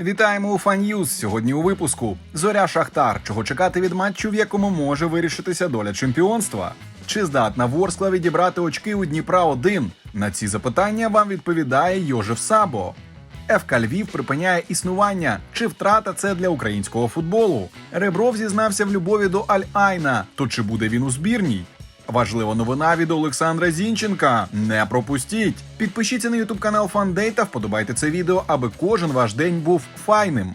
Вітаємо у Фан'юз. Сьогодні у випуску Зоря Шахтар. Чого чекати від матчу, в якому може вирішитися доля чемпіонства? Чи здатна Ворскла відібрати очки у Дніпра 1 На ці запитання вам відповідає Йожев Сабо. ФК Львів припиняє існування. Чи втрата це для українського футболу? Ребров зізнався в любові до Аль-Айна. То чи буде він у збірній? Важлива новина від Олександра Зінченка. Не пропустіть. Підпишіться на ютуб канал Фандей та вподобайте це відео, аби кожен ваш день був файним.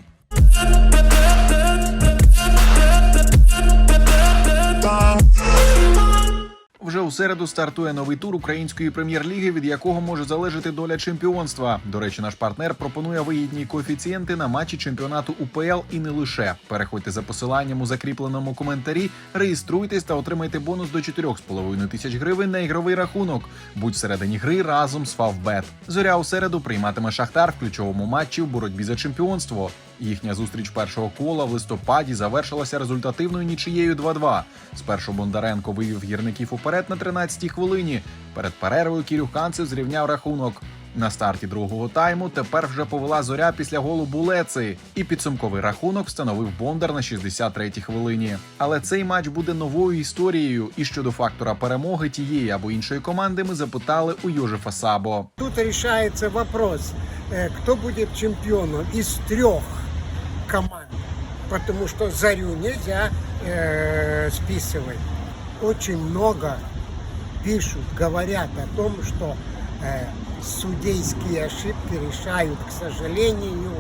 Середу стартує новий тур української прем'єр-ліги, від якого може залежати доля чемпіонства. До речі, наш партнер пропонує вигідні коефіцієнти на матчі чемпіонату УПЛ і не лише. Переходьте за посиланням у закріпленому коментарі, реєструйтесь та отримайте бонус до 4,5 тисяч гривень на ігровий рахунок. Будь всередині гри разом з Фавбет. Зоря у середу прийматиме Шахтар в ключовому матчі в боротьбі за чемпіонство. Їхня зустріч першого кола в листопаді завершилася результативною нічиєю 2-2. Спершу Бондаренко вивів гірників уперед на 13-й хвилині. Перед перервою Кірюханцев зрівняв рахунок. На старті другого тайму тепер вже повела зоря після голу Булеци, і підсумковий рахунок встановив Бондар на 63-й хвилині. Але цей матч буде новою історією. І щодо фактора перемоги тієї або іншої команди ми запитали у Йожефа Сабо. Тут решается вопрос, э, кто будет чемпионом из трех команд. Потому что Зарю нельзя э, списывать. Очень много пишут, говорят о том, что э, судейские ошибки решают, к сожалению,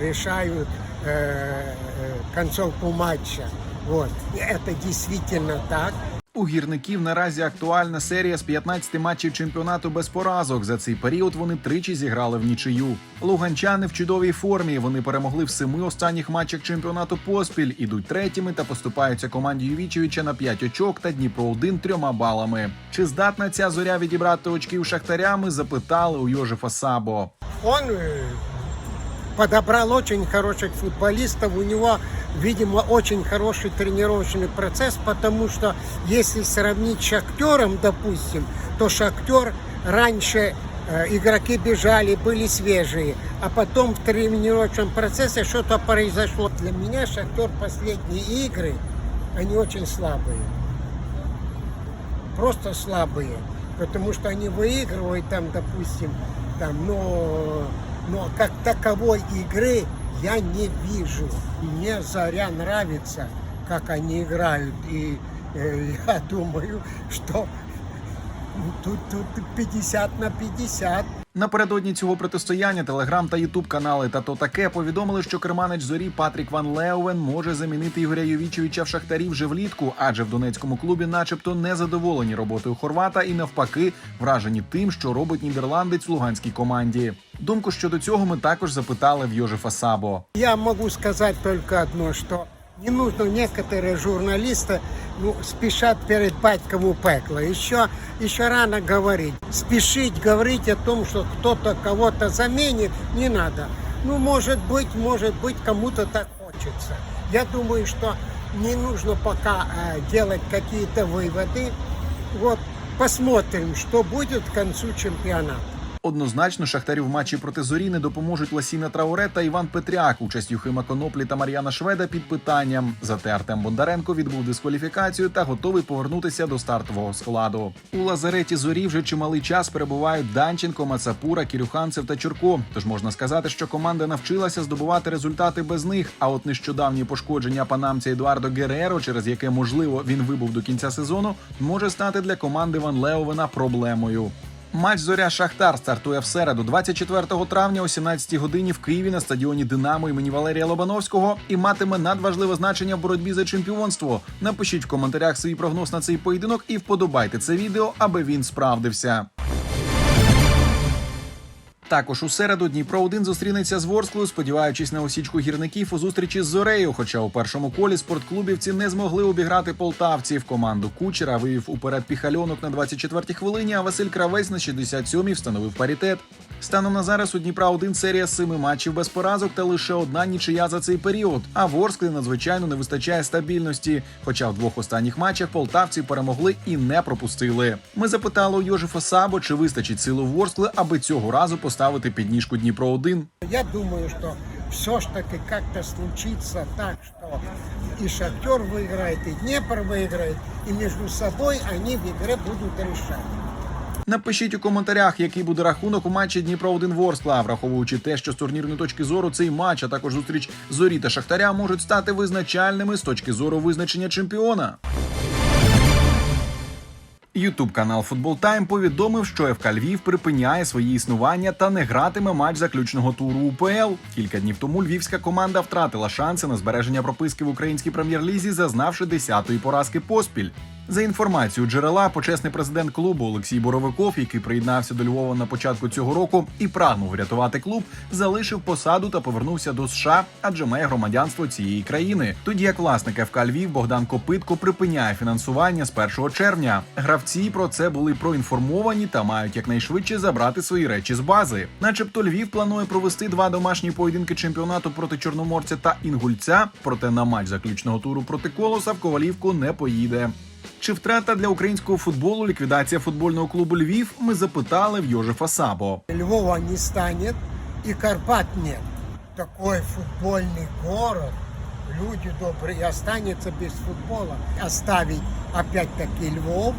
решают э, э, концовку матча. Вот. И это действительно так. У гірників наразі актуальна серія з 15 матчів чемпіонату без поразок. За цей період вони тричі зіграли в нічию. Луганчани в чудовій формі. Вони перемогли в семи останніх матчах чемпіонату поспіль, ідуть третіми та поступаються команді Ювічевича на 5 очок та Дніпро 1 трьома балами. Чи здатна ця зоря відібрати очки у шахтаря? Запитали у Йожефа Сабо. Он подобрал очень хороших футболистов. У него, видимо, очень хороший тренировочный процесс, потому что если сравнить с Шахтером, допустим, то Шахтер раньше э, игроки бежали, были свежие, а потом в тренировочном процессе что-то произошло. Для меня Шахтер последние игры, они очень слабые. Просто слабые. Потому что они выигрывают там, допустим, там, но, но как таковой игры я не вижу. Мне Заря нравится, как они играют. И э, я думаю, что тут, тут 50 на 50. Напередодні цього протистояння телеграм та ютуб канали та то таке повідомили, що керманець зорі Патрік Ван Леовен може замінити Ігоря Йовічевича в шахтарі вже влітку, адже в донецькому клубі, начебто, не задоволені роботою хорвата і навпаки вражені тим, що робить нідерландець в луганській команді. Думку щодо цього ми також запитали в Йожефа Сабо. Я могу сказать только одно, что не нужно некоторые журналисты ну, спешат перед батьком у. Еще, еще рано говорить. Спешить говорить о том, что кто-то кого-то заменит, не надо. Ну, может быть, может быть, кому-то так хочется. Я думаю, что не нужно пока э, делать какие-то выводы. Вот посмотрим, что будет к концу чемпионата. Однозначно, шахтарю в матчі проти зорі не допоможуть Ласіна Трауре та Іван Петряк. Участь Юхима Коноплі та Мар'яна Шведа під питанням. Зате Артем Бондаренко відбув дискваліфікацію та готовий повернутися до стартового складу. У лазареті зорі вже чималий час перебувають Данченко, Мацапура, Кірюханцев та Чурко. Тож можна сказати, що команда навчилася здобувати результати без них. А от нещодавні пошкодження панамця Едуардо Гереро, через яке можливо він вибув до кінця сезону, може стати для команди Ван Леовена проблемою. Матч Зоря Шахтар стартує в середу, 24 травня о 17 годині в Києві на стадіоні Динамо імені Валерія Лобановського і матиме надважливе значення в боротьбі за чемпіонство. Напишіть в коментарях свій прогноз на цей поєдинок і вподобайте це відео, аби він справдився. Також у середу Дніпро 1 зустрінеться з Ворсклою, сподіваючись на осічку гірників у зустрічі з Зорею. Хоча у першому колі спортклубівці не змогли обіграти полтавців. Команду Кучера вивів уперед піхальонок на 24-й хвилині, а Василь Кравець на 67-й встановив паритет. Станом на зараз у Дніпра 1 серія семи матчів без поразок та лише одна нічия за цей період. А Ворсклі надзвичайно не вистачає стабільності. Хоча в двох останніх матчах полтавці перемогли і не пропустили. Ми запитали у Йожефа Сабо, чи вистачить сили Ворскли, аби цього разу поставити підніжку Дніпро 1 Я думаю, что все ж таки как-то случится так, что и Шахтер выиграет, и Днепр выиграет, и между собой они в игре будут решать. Напишіть у коментарях, який буде рахунок у матчі Дніпро 1 Ворскла, враховуючи те, що з турнірної точки зору цей матч, а також зустріч зорі та Шахтаря можуть стати визначальними з точки зору визначення чемпіона. Ютуб канал Футбол Тайм повідомив, що ФК Львів припиняє своє існування та не гратиме матч заключного туру УПЛ. Кілька днів тому львівська команда втратила шанси на збереження прописки в українській прем'єр-лізі, зазнавши 10-ї поразки поспіль. За інформацією джерела, почесний президент клубу Олексій Боровиков, який приєднався до Львова на початку цього року і прагнув врятувати клуб, залишив посаду та повернувся до США, адже має громадянство цієї країни. Тоді як власник ФК Львів Богдан Копитко припиняє фінансування з 1 червня. Гравці про це були проінформовані та мають якнайшвидше забрати свої речі з бази. Начебто Львів планує провести два домашні поєдинки чемпіонату проти Чорноморця та Інгульця. Проте на матч заключного туру проти Колоса в Ковалівку не поїде. Чи втрата для українського футболу ліквідація футбольного клубу Львів? Ми запитали в Йожефа Сабо. Львова не станет, и Карпат нет. Такой футбольный город, люди добрые, останется без футбола. Оставить опять-таки Львов,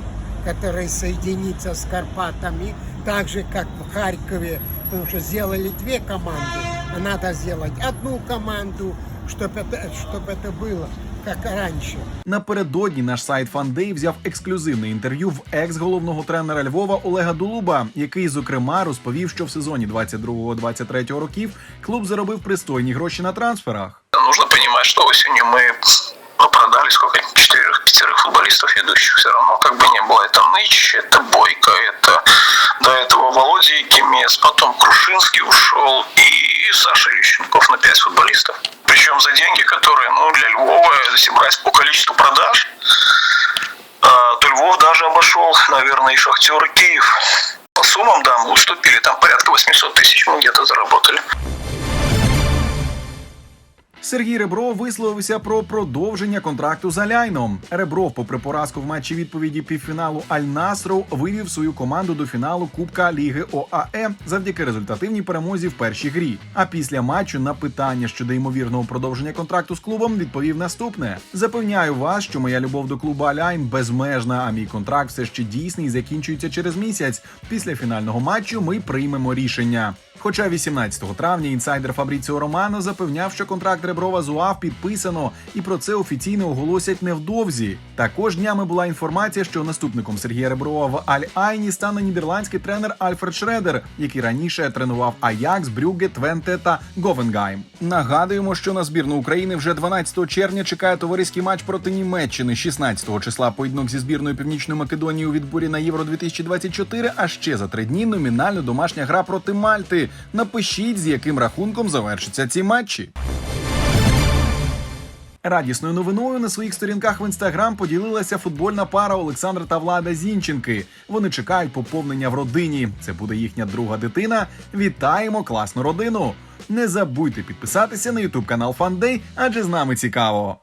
который соединится с Карпатами, так же, как в Харькове, потому что сделали две команды, а надо сделать одну команду, чтобы это, чтобы это было как раньше. Напередодні наш сайт Фандей взяв ексклюзивне інтерв'ю в екс-головного тренера Львова Олега Дулуба, який зокрема розповів, що в сезоні 22-23 років клуб заробив пристойні гроші на трансферах. Нужно понимать, что осенью мы ну, продали сколько? Четырех-пятерых футболистов ведущих. Все равно как бы не было. Это Мыч, это Бойко, это до этого Володя Якимец, потом Крушинский ушел и Саша Лещенков на пять футболистов. Причем за деньги, которые, ну, для Львова, если брать по количеству продаж, а, то Львов даже обошел, наверное, и Шахтер, и Киев. По суммам, да, мы уступили, там порядка 800 тысяч мы где-то заработали. Сергій Ребров висловився про продовження контракту з Аляйном. Ребров, попри поразку в матчі відповіді півфіналу Аль-Насру, вивів свою команду до фіналу Кубка Ліги ОАЕ завдяки результативній перемозі в першій грі. А після матчу на питання щодо ймовірного продовження контракту з клубом відповів наступне: запевняю вас, що моя любов до клубу Аляйн безмежна, а мій контракт все ще дійсний закінчується через місяць. Після фінального матчу ми приймемо рішення. Хоча 18 травня інсайдер Фабріціо Романо запевняв, що контракт Реброва з УАВ підписано, і про це офіційно оголосять невдовзі. Також днями була інформація, що наступником Сергія Реброва в Аль-Айні стане нідерландський тренер Альфред Шредер, який раніше тренував Аякс, Брюгге, Твенте та Говенгайм. Нагадуємо, що на збірну України вже 12 червня чекає товариський матч проти Німеччини. 16 числа поєдинок зі збірною Північної Македонії у відборі на Євро 2024, А ще за три дні номінально домашня гра проти Мальти. Напишіть, з яким рахунком завершаться ці матчі. Радісною новиною на своїх сторінках в інстаграм поділилася футбольна пара Олександра та Влада Зінченки. Вони чекають поповнення в родині. Це буде їхня друга дитина. Вітаємо класну родину! Не забудьте підписатися на ютуб канал Фандей, адже з нами цікаво.